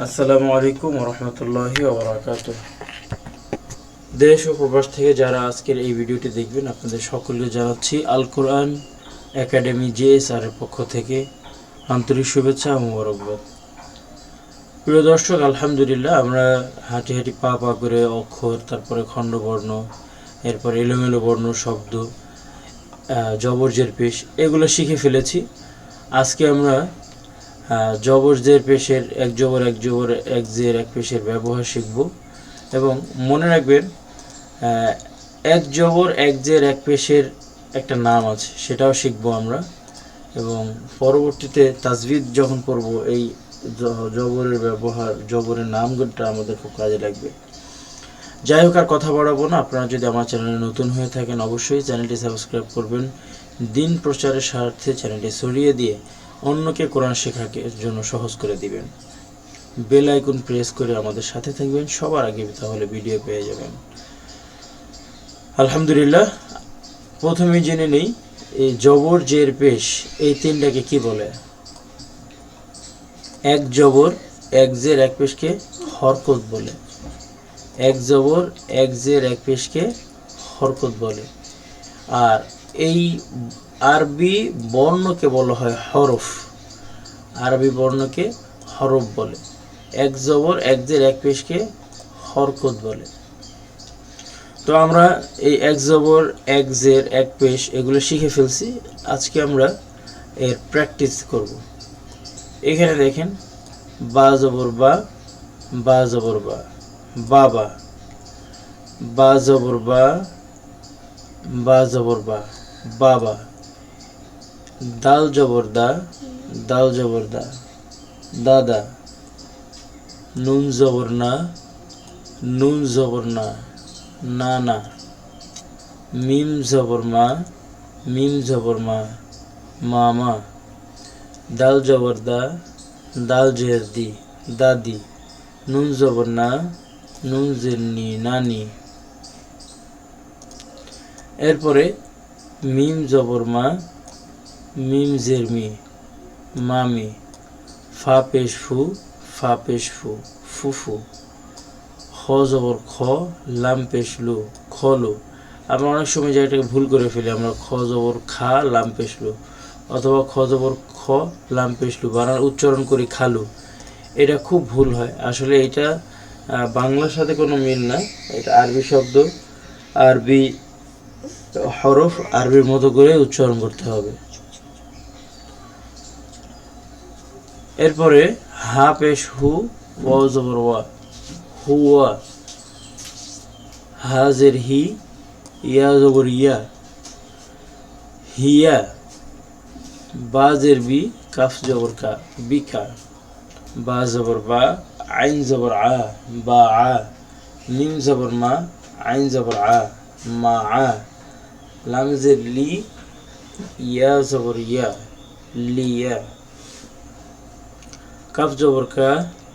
আসসালামু আলাইকুম রহমতুল্লাহি ওবরাকাত দেশ ও প্রবাস থেকে যারা আজকের এই ভিডিওটি দেখবেন, আপনাদের সকলকে জানাচ্ছি আল কোরআন একাডেমি জেএসআর এর পক্ষ থেকে আন্তরিক শুভেচ্ছা ও মোবারকবাদ। প্রিয় দর্শক, আলহামদুলিল্লাহ, আমরা হাঁটি হাঁটি পা পা করে অক্ষর, তারপরে খণ্ডবর্ণ, এরপর এলোমেলো বর্ণ, শব্দ জবরজের পেশ, এগুলো শিখে ফেলেছি। আজকে আমরা জবর জের পেশের এক জবর এক জবর, এক জের, এক পেশের ব্যবহার শিখব। এবং মনে রাখবেন এক জবর, এক জের, এক পেশের একটা নাম আছে, সেটাও শিখব আমরা। এবং পরবর্তীতে তাজবিদ যখন পড়ব এই জবরের ব্যবহার, জবরের নামগুলোটা আমাদের খুব কাজে লাগবে। যাই হোক, আর কথা বাড়াবো না। আপনারা যদি আমার চ্যানেলে নতুন হয়ে থাকেন, অবশ্যই চ্যানেলটি সাবস্ক্রাইব করবেন। দিন প্রচারের স্বার্থে চ্যানেলটি সরিয়ে দিয়ে অন্যকে কোরআন শেখাকে জন্য সহজ করে দিবেন। বেল আইকন প্রেস করে আমাদের সাথে থাকবেন। সবার আগে তাহলে ভিডিও পেয়ে যাবেন। আলহামদুলিল্লাহ, প্রথমে জেনে নেই, এই জবর জের পেশ, এই তিনটাকে কি বলে? এক জবর, এক জের এক পেশকে হরকত বলে। এক জবর, এক জের এক পেশকে হরকত বলে। আর এই আরবি বর্ণকে বলা হয় হরফ। আরবি বর্ণকে হরফ বলে। এক জবর, এক জের, এক পেশকে হরকত বলে। তো আমরা এই এক জবর, এক জের, এক পেশ এগুলো শিখে ফেলছি। আজকে আমরা এর প্র্যাকটিস করব। এখানে দেখেন, বা জবর বা বা জবর বা বাবা বা জবর বা বা জবর বা বাবা দাল জবর দা দাল জবর দা দাদা, নুন জবর না নুন জবর না না না মিম জবর মা মিম জবর মা মামা, দাল জবর দা দাল জের দি দাদি। নুন জবর না নুন জের নি নানি। এরপরে মিম জবর মা মিম জের মি মামি ফা পেশ ফু ফা পেশ ফু ফুফু। খ জবর খ লাম পেশ লু খলু। আমরা অনেক সময় জায়গাটাকে ভুল করে ফেলি, আমরা খ জবর খা লাম পেশ লু অথবা খ জবর খ লাম পেশ লু বানান, উচ্চারণ করি খালু। এটা খুব ভুল হয়। আসলে এটা বাংলার সাথে কোনো মিল না। এটা আরবি শব্দ। আরবি হরফ আরবির মতো করে উচ্চারণ করতে হবে। এরপরে হা পেশ হু, ওয়াও জবর ওয়া। হুয়া হাজের হি, ইয়া জবর ইয়া। হিয়া। বাজের বি, কাফ জবর কা বিকা বা জবর বা, আইন জবর আ, বা আ। মিম জবর মা, আইন জবর আ, মা আ। লামজের লি, ইয়া জবর ইয়া লিয়া কাফ জবর কা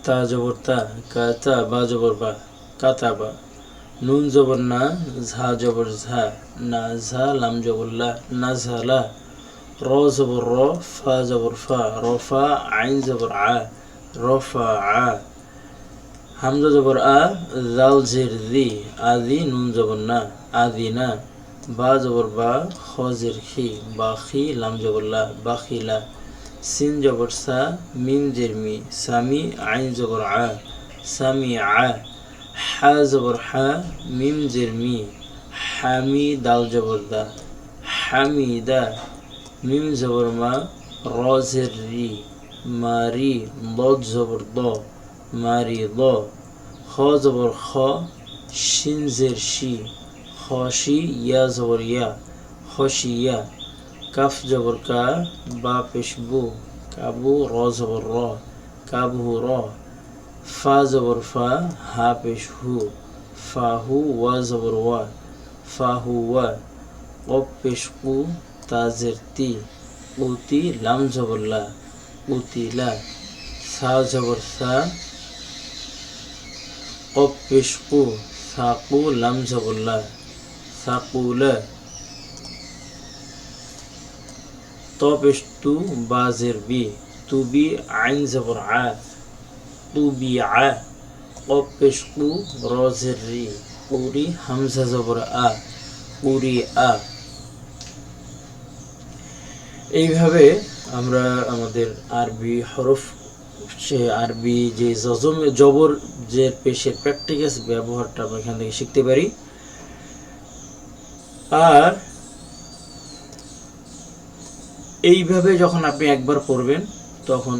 তা জবর তা কাতা বা জবর বা কাতাবা নুন জবর না ঝা জবর ঝা না ঝা লাম জবর লা না ঝালা র জবর র ফা জবর ফা রফা আইন জবর আ রফা আ হামজা জবর আ জাল জের দি আদি নুন জবর না আদি না বা জবর বা খ জের খি বা খি লাম জবর লা বাখিলা সিন জবর সা মিম জের মি সামি আইন জবর আ, সামি আ, হা জবর হা মিম জের মি হামি দাল জবর দা হামিদা মিম জবর মা র জের রি মারি দ জবর দ, মারি দ খ জবর খ, শিন জের শি খসি ইয়া জবর ইয়া খসিয়া কাফ জবর কা, বা পেশ বু কাবু র জবর র, কাবু র, ফা জবর ফা, হা পেশ হু ফাহু ওয়া জবর ওয়া ফাহু ওয়া কপ পেশ কু তাজের তি উতি লাম জবর লা উতিলা সা জবর সা কপ পেশ কু সাকু লাম জবর লা সাকুলা তপেশ তু বাজের বি তুবি আইন জবর আ তুবিআ কফ পেশ কু রজের রি কুরি হামজা জবর আ কুরি আ এইভাবে আমরা আমাদের আরবি হরফ, সে আরবি যে জজম, জবর যে পেশের প্র্যাকটিক্যাস ব্যবহারটা আমরা এখান থেকে শিখতে পারি। আর এইভাবে যখন আপনি একবার পড়বেন, তখন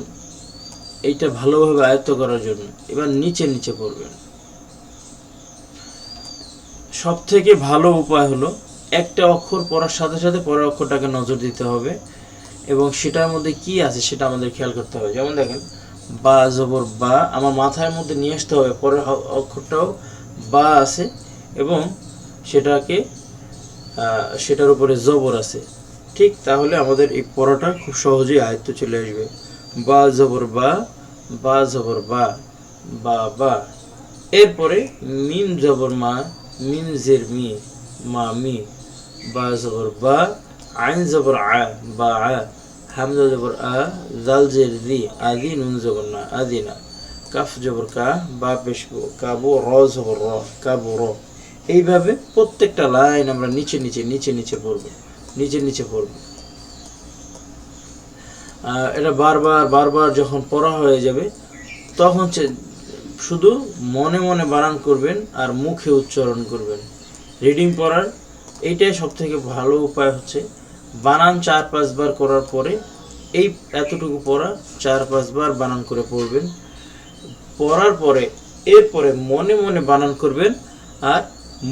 এইটা ভালোভাবে আয়ত্ত করার জন্য এবার নিচে নিচে পড়বেন। সব থেকে ভালো উপায় হলো একটা অক্ষর পড়ার সাথে সাথে পরের অক্ষরটাকে নজর দিতে হবে এবং সেটার মধ্যে কি আছে সেটা আমাদের খেয়াল করতে হবে। যেমন দেখেন, বা জবর বা আমার মাথার মধ্যে নিয়ে আসতে হবে, পরের অক্ষরটাও বা আছে এবং সেটাকে সেটার উপরে জবর আছে। ঠিক তাহলে আমাদের এই পড়াটা খুব সহজেই আয়ত্ত চলে আসবে। বা জবর বা বা জবর বা বা বা। এরপরে মিম জবর মা, মিম জের মি, মা মি, বা জবর বা, আইন জবর আ, বা আ, হামজা জবর আ, জাল জের দি, আদি, নুন জবর না, আদি না। কাফ জবর কা, বা পেশবু কাবু র জবর র কাবু র। এইভাবে প্রত্যেকটা লাইন আমরা নিচে নিচে নিচে নিচে পড়ব। নিচে নিচে পড়বে। এটা বারবার বারবার যখন পড়া হয়ে যাবে, তখন শুধু মনে মনে বানান করবেন আর মুখে উচ্চারণ করবেন। রিডিং পড়ার এইটাই সব থেকে ভালো উপায় হচ্ছে। বানান চার পাঁচবার করার পরে এই এতটুকু পড়া চার পাঁচবার বানান করে পড়বেন। পড়ার পরে, এরপরে মনে মনে বানান করবেন আর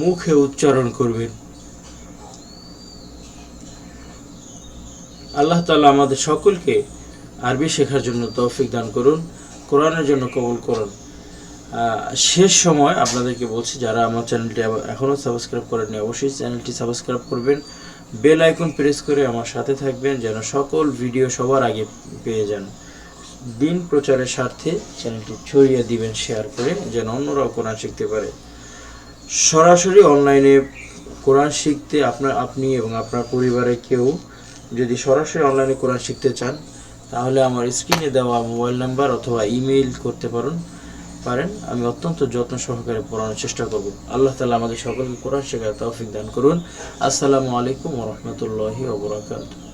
মুখে উচ্চারণ করবেন। আল্লাহ তালা আমাদের সকলকে আরবি শেখার জন্য তৌফিক দান করুন, কোরআনের জন্য কবুল করুন। শেষ সময় আপনাদেরকে বলছি, যারা আমার চ্যানেলটি এখনও সাবস্ক্রাইব করেননি, অবশ্যই চ্যানেলটি সাবস্ক্রাইব করবেন। বেল আইকন প্রেস করে আমার সাথে থাকবেন, যেন সকল ভিডিও সবার আগে পেয়ে যান। দিন প্রচারের স্বার্থে চ্যানেলটি ছড়িয়ে দিবেন, শেয়ার করে, যেন অন্যরাও কোরআন শিখতে পারে। সরাসরি অনলাইনে কোরআন শিখতে আপনার, আপনি এবং আপনার পরিবারের কেউ যদি সরাসরি অনলাইনে কোরআন শিখতে চান, তাহলে আমার স্ক্রিনে দেওয়া মোবাইল নাম্বার অথবা ইমেইল করতে পারেন। পারেন, আমি অত্যন্ত যত্ন সহকারে পড়ানোর চেষ্টা করব। আল্লাহ তালা আমাদের সকলকে কোরআন শেখার তৌফিক দান করুন। আসসালামু আলাইকুম রহমতুল্লাহি ওবরাকাতুহ